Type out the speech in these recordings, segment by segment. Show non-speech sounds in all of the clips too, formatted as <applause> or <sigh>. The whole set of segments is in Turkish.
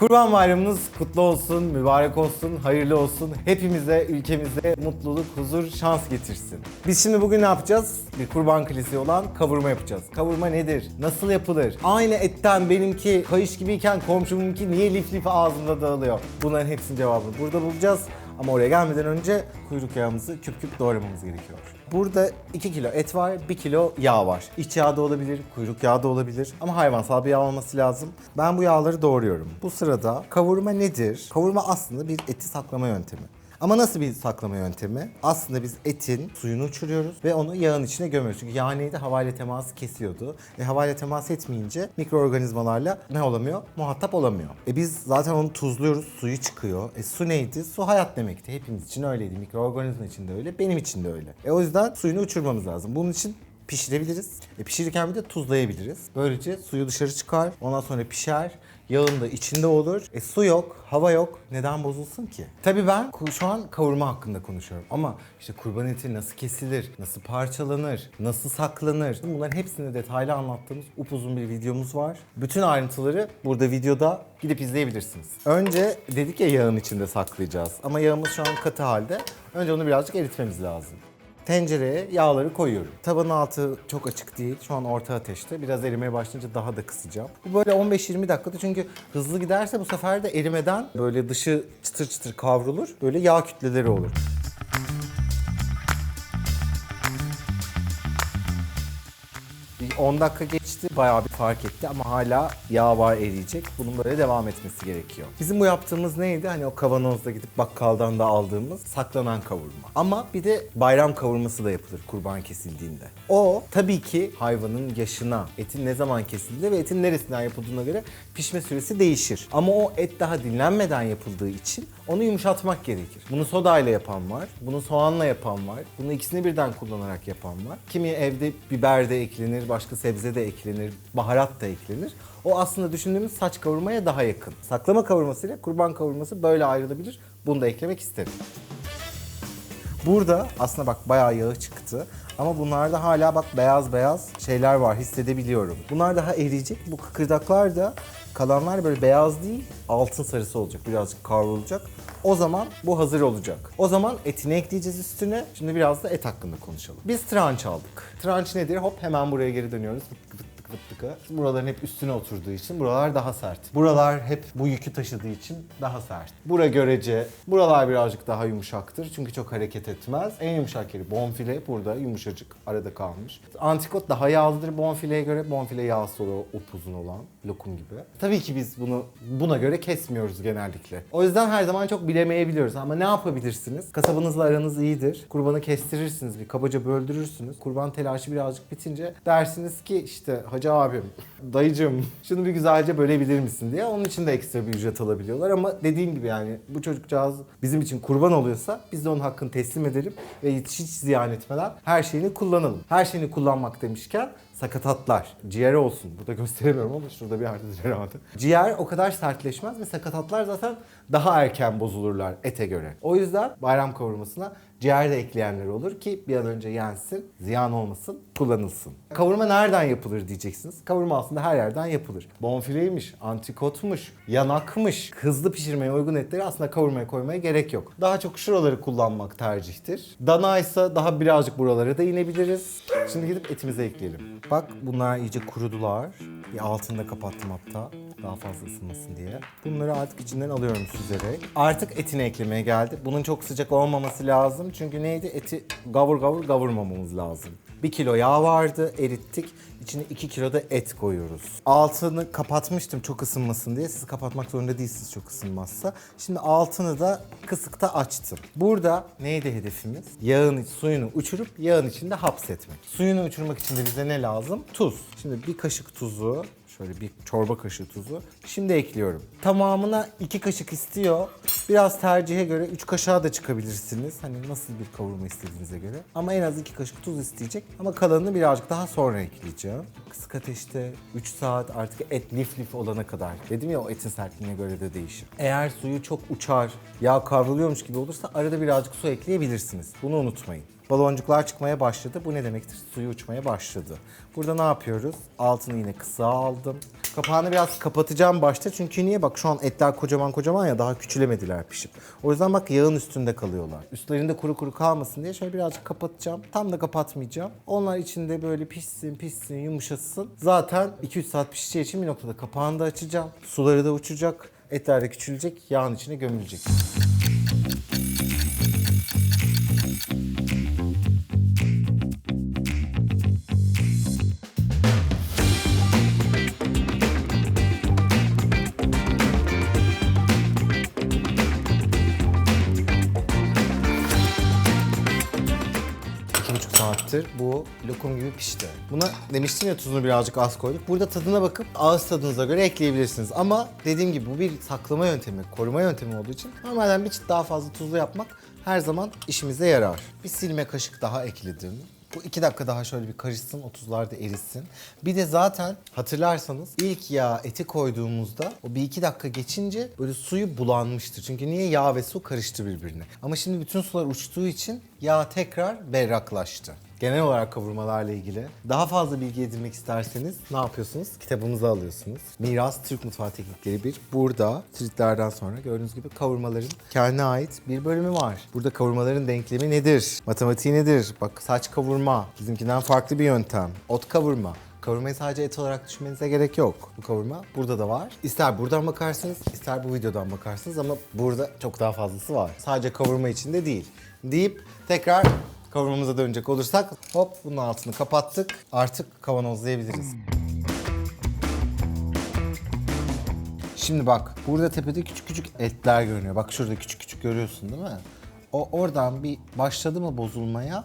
Kurban Bayramınız kutlu olsun, mübarek olsun, hayırlı olsun. Hepimize, ülkemize mutluluk, huzur, şans getirsin. Biz şimdi bugün ne yapacağız? Bir kurban klasiği olan kavurma yapacağız. Kavurma nedir? Nasıl yapılır? Aynı etten benimki kayış gibiyken komşumunki niye lif lif ağzımda dağılıyor? Bunların hepsinin cevabını burada bulacağız. Ama oraya gelmeden önce kuyruk yağımızı küp küp doğramamız gerekiyor. Burada 2 kilo et var, 1 kilo yağ var. İç yağ da olabilir, kuyruk yağı da olabilir ama hayvansal bir yağ olması lazım. Ben bu yağları doğruyorum. Bu sırada kavurma nedir? Kavurma aslında bir eti saklama yöntemi. Ama nasıl bir saklama yöntemi? Aslında biz etin suyunu uçuruyoruz ve onu yağın içine gömüyoruz. Çünkü yağ neydi? Havayla teması kesiyordu. E havayla temas etmeyince mikroorganizmalarla ne olamıyor? Muhatap olamıyor. E biz zaten onu tuzluyoruz, suyu çıkıyor. E su neydi? Su hayat demekti. Hepimiz için öyleydi. Mikroorganizma için de öyle, benim için de öyle. E o yüzden suyunu uçurmamız lazım. Bunun için pişirebiliriz. E pişirirken bir de tuzlayabiliriz. Böylece suyu dışarı çıkar. Ondan sonra pişer. Yağın da içinde olur. E su yok, hava yok. Neden bozulsun ki? Tabii ben şu an kavurma hakkında konuşuyorum. Ama işte kurban eti nasıl kesilir, nasıl parçalanır, nasıl saklanır? Bunların hepsini detaylı anlattığımız upuzun bir videomuz var. Bütün ayrıntıları burada videoda gidip izleyebilirsiniz. Önce dedik ya yağın içinde saklayacağız. Ama yağımız şu an katı halde. Önce onu birazcık eritmemiz lazım. Tencereye yağları koyuyorum. Tavanın altı çok açık değil. Şu an orta ateşte. Biraz erimeye başlayınca daha da kısacağım. Bu böyle 15-20 dakikada çünkü hızlı giderse bu sefer de erimeden böyle dışı çıtır çıtır kavrulur. Böyle yağ kütleleri olur. Bir 10 dakika geçti. Bayağı bir fark etti ama hala yağ var eriyecek. Bunun böyle devam etmesi gerekiyor. Bizim bu yaptığımız neydi? Hani o kavanozda gidip bakkaldan da aldığımız saklanan kavurma. Ama bir de bayram kavurması da yapılır kurban kesildiğinde. O tabii ki hayvanın yaşına, etin ne zaman kesildiğine ve etin neresinden yapıldığına göre pişme süresi değişir. Ama o et daha dinlenmeden yapıldığı için onu yumuşatmak gerekir. Bunu sodayla yapan var, bunu soğanla yapan var, bunu ikisini birden kullanarak yapan var. Kimi evde biber de eklenir, başka sebze de eklenir, baharat da eklenir. O aslında düşündüğümüz saç kavurmaya daha yakın. Saklama kavurması ile kurban kavurması böyle ayrılabilir. Bunu da eklemek isterim. Burada aslında bak bayağı yağı çıktı. Ama bunlarda hala bak beyaz beyaz şeyler var hissedebiliyorum. Bunlar daha eriyecek. Bu kıkırdaklar da kalanlar böyle beyaz değil altın sarısı olacak. Birazcık kavrulacak. O zaman bu hazır olacak. O zaman etini ekleyeceğiz üstüne. Şimdi biraz da et hakkında konuşalım. Biz tranç aldık. Tranç nedir? Hop hemen buraya geri dönüyoruz. Fıt fıt fıt. Buraların hep üstüne oturduğu için buralar daha sert. Buralar hep bu yükü taşıdığı için daha sert. Bura görece buralar birazcık daha yumuşaktır çünkü çok hareket etmez. En yumuşak yeri bonfile burada yumuşacık arada kalmış. Antikot daha yağlıdır bonfileye göre. Bonfile yağsı oluyor upuzun olan lokum gibi. Tabii ki biz bunu buna göre kesmiyoruz genellikle. O yüzden her zaman çok bilemeyebiliyoruz ama ne yapabilirsiniz? Kasabınızla aranız iyidir. Kurbanı kestirirsiniz bir kabaca böldürürsünüz. Kurban telaşı birazcık bitince dersiniz ki işte hacı abim, dayıcım şunu bir güzelce bölebilir misin diye. Onun için de ekstra bir ücret alabiliyorlar ama dediğim gibi yani bu çocukcağız bizim için kurban oluyorsa biz de onun hakkını teslim edelim ve hiç, hiç ziyan etmeden her şeyini kullanalım. Her şeyini kullanmak demişken sakatatlar. Ciğer olsun. Burada <laughs> gösteremiyorum ama şurada bir yerdedir herhalde. Ciğer o kadar sertleşmez ve sakatatlar zaten daha erken bozulurlar ete göre. O yüzden bayram kavurmasına ciğer de ekleyenler olur ki bir an önce yensin, ziyan olmasın, kullanılsın. Kavurma nereden yapılır diyeceksiniz. Kavurma aslında her yerden yapılır. Bonfileymiş, antikotmuş, yanakmış. Hızlı pişirmeye uygun etleri aslında kavurmaya koymaya gerek yok. Daha çok şuraları kullanmak tercihtir. Dana ise daha birazcık buralara da inebiliriz. Şimdi gidip etimize ekleyelim. Bak bunlar iyice kurudular. Bir altını da kapattım hatta daha fazla ısınmasın diye. Bunları artık içinden alıyorum süzerek. Artık etini eklemeye geldi. Bunun çok sıcak olmaması lazım. Çünkü neydi? Eti gavur gavur kavurmamamız lazım. 1 kilo yağ vardı, erittik. İçine 2 kilo da et koyuyoruz. Altını kapatmıştım çok ısınmasın diye. Siz kapatmak zorunda değilsiniz çok ısınmazsa. Şimdi altını da kısıkta açtım. Burada neydi hedefimiz? Yağın suyunu uçurup yağın içinde hapsetmek. Suyunu uçurmak için de bize ne lazım? Tuz. Şimdi bir kaşık tuzu, Şöyle bir çorba kaşığı tuzu. Şimdi ekliyorum. Tamamına iki kaşık istiyor. Biraz tercihe göre üç kaşığa da çıkabilirsiniz. Hani nasıl bir kavurma istediğinize göre. Ama en az iki kaşık tuz isteyecek. Ama kalanını birazcık daha sonra ekleyeceğim. kısık ateşte 3 saat artık et lif lif olana kadar. Dedim ya o etin sertliğine göre de değişir. Eğer suyu çok uçar, yağ kavruluyormuş gibi olursa arada birazcık su ekleyebilirsiniz. Bunu unutmayın. Baloncuklar çıkmaya başladı. Bu ne demektir? Suyu uçmaya başladı. Burada ne yapıyoruz? Altını yine kısa aldım. Kapağını biraz kapatacağım başta. Çünkü niye? Bak şu an etler kocaman kocaman ya daha küçülemediler pişip. O yüzden bak yağın üstünde kalıyorlar. Üstlerinde kuru kuru kalmasın diye şöyle birazcık kapatacağım. Tam da kapatmayacağım. Onlar içinde böyle pişsin pişsin yumuşasın. Zaten 2-3 saat pişeceği için bir noktada kapağını da açacağım. Suları da uçacak. Etler de küçülecek. Yağın içine gömülecek. Saattir bu lokum gibi pişti. Buna demiştim ya tuzunu birazcık az koyduk. Burada tadına bakıp ağız tadınıza göre ekleyebilirsiniz. Ama dediğim gibi bu bir saklama yöntemi, koruma yöntemi olduğu için normalden bir çıt daha fazla tuzlu yapmak her zaman işimize yarar. Bir silme kaşık daha ekledim. Bu iki dakika daha şöyle bir karışsın, o tuzlar da erisin. Bir de zaten hatırlarsanız ilk yağ eti koyduğumuzda o bir iki dakika geçince böyle suyu bulanmıştır. Çünkü niye yağ ve su karıştı birbirine. Ama şimdi bütün sular uçtuğu için yağ tekrar berraklaştı. Genel olarak kavurmalarla ilgili daha fazla bilgi edinmek isterseniz ne yapıyorsunuz? Kitabımızı alıyorsunuz. Miras Türk Mutfağı Teknikleri bir. Burada tritlerden sonra gördüğünüz gibi kavurmaların kendine ait bir bölümü var. Burada kavurmaların denklemi nedir? Matematiği nedir? Bak saç kavurma. Bizimkinden farklı bir yöntem. Ot kavurma. Kavurmayı sadece et olarak düşünmenize gerek yok. Bu kavurma burada da var. İster buradan bakarsınız, ister bu videodan bakarsınız ama burada çok daha fazlası var. Sadece kavurma için de değil. Deyip tekrar kavurmamıza dönecek olursak hop bunun altını kapattık. Artık kavanozlayabiliriz. Şimdi bak burada tepede küçük küçük etler görünüyor. Bak şurada küçük küçük görüyorsun değil mi? O oradan bir başladı mı bozulmaya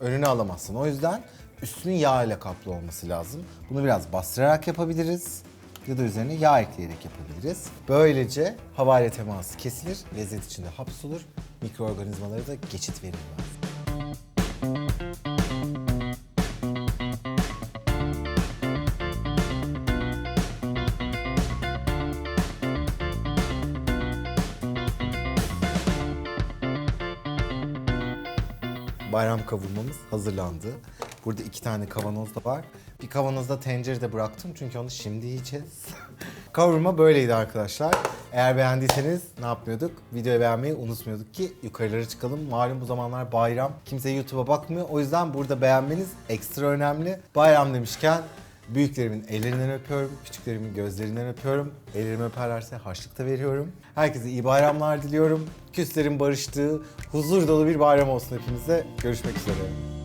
önünü alamazsın. O yüzden üstünün yağ ile kaplı olması lazım. Bunu biraz bastırarak yapabiliriz ya da üzerine yağ ekleyerek yapabiliriz. Böylece havayla teması kesilir, lezzet içinde hapsolur, mikroorganizmalara da geçit verilmez. Bayram kavurmamız hazırlandı. Burada iki tane kavanoz da var. Bir kavanozda tencerede bıraktım çünkü onu şimdi yiyeceğiz. <laughs> Kavurma böyleydi arkadaşlar. Eğer beğendiyseniz ne yapmıyorduk? Videoyu beğenmeyi unutmuyorduk ki yukarılara çıkalım. Malum bu zamanlar bayram. Kimse YouTube'a bakmıyor. O yüzden burada beğenmeniz ekstra önemli. Bayram demişken Büyüklerimin ellerinden öpüyorum, küçüklerimin gözlerinden öpüyorum. Ellerimi öperlerse harçlık da veriyorum. Herkese iyi bayramlar diliyorum. Küslerin barıştığı, huzur dolu bir bayram olsun hepinize. Görüşmek üzere.